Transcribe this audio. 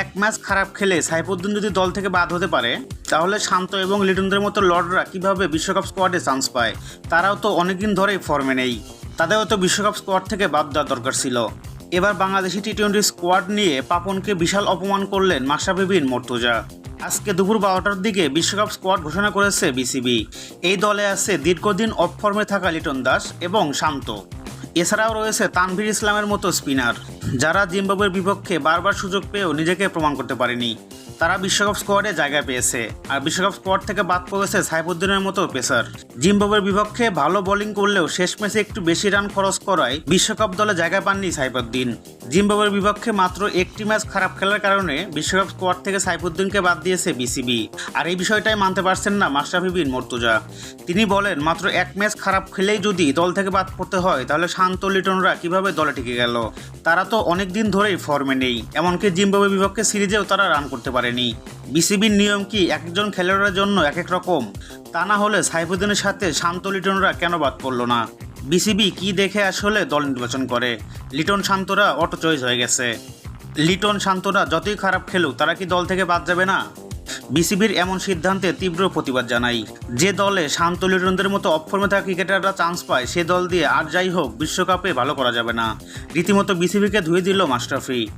এক ম্যাচ খারাপ খেলে সাইফুদ্দিন যদি দল থেকে বাদ হতে পারে, তাহলে শান্ত এবং লিটনদের মতো লর্ডরা কীভাবে বিশ্বকাপ স্কোয়াডে চান্স পায়, তারাও তো অনেকদিন ধরেই ফর্মে নেই। তাদেরও তো বিশ্বকাপ স্কোয়াড থেকে বাদ দেওয়া দরকার ছিল। এবার বাংলাদেশি টি টোয়েন্টি স্কোয়াড নিয়ে পাপনকে বিশাল অপমান করলেন মাশরাফি বিন মর্তুজা। আজকে দুপুর বারোটার দিকে বিশ্বকাপ স্কোয়াড ঘোষণা করেছে বিসিবি। এই দলে আছে দীর্ঘদিন অফ ফর্মে থাকা লিটন দাস এবং শান্ত। এছাড়াও রয়েছে তানভীর ইসলামের মতো স্পিনার, যারা জিম্বাবুয়ের বিপক্ষে বারবার সুযোগ পেয়েও নিজেকে প্রমাণ করতে পারেনি। তারা বিশ্বকাপ স্কোয়াডে জায়গা পেয়েছে, আর বিশ্বকাপ স্কোয়াড থেকে বাদ পড়েছে সাইফুদ্দিনের মতো পেসার। জিম্বাবুয়ের বিপক্ষে ভালো বোলিং করলেও শেষ ম্যাচে একটু বেশি রান খরচ করায় বিশ্বকাপ দলে জায়গা পাননি সাইফুদ্দিন। জিম্বাবুয়ের বিপক্ষে মাত্র একটি ম্যাচ খারাপ খেলার কারণে বিশ্বকাপ স্কোয়াড থেকে সাইফুদ্দিনকে বাদ দিয়েছে বিসিবি। আর এই বিষয়টাই মানতে পারছেন না মাশরাফি বিন মর্তুজা। তিনি বলেন, মাত্র এক ম্যাচ খারাপ খেলেই যদি দল থেকে বাদ পড়তে হয়, তাহলে শান্ত লিটনরা কীভাবে দলে টিকে গেল? তারা তো অনেক দিন ধরেই ফর্মে নেই। এমনকি জিম্বাবুয়ের বিপক্ষে সিরিজেও তারা রান করতে পারেনি। বিসিবির নিয়ম কি একজন খেলোয়াড়ের জন্য এক এক রকম? তা না হলে সাইফুদ্দিনের সাথে শান্ত লিটনরা কেন বাদ পড়ল না? বিসিবি কি দেখে আসলে দল নির্বাচন করে? লিটন শান্তরা অটো চয়েস হয়ে গেছে। লিটন শান্তরা যতই খারাপ খেলুক, তারা কি দল থেকে বাদ যাবে না? বিসিবির এমন সিদ্ধান্তে তীব্র প্রতিবাদ জানাই। যে দলে শান্ত লিটনদের মতো অফর্মে থাকা ক্রিকেটাররা চান্স পায়, সে দল দিয়ে আর যাই হোক, বিশ্বকাপে ভালো করা যাবে না। রীতিমতো বিসিবিকে ধুয়ে দিল মাস্টারফি।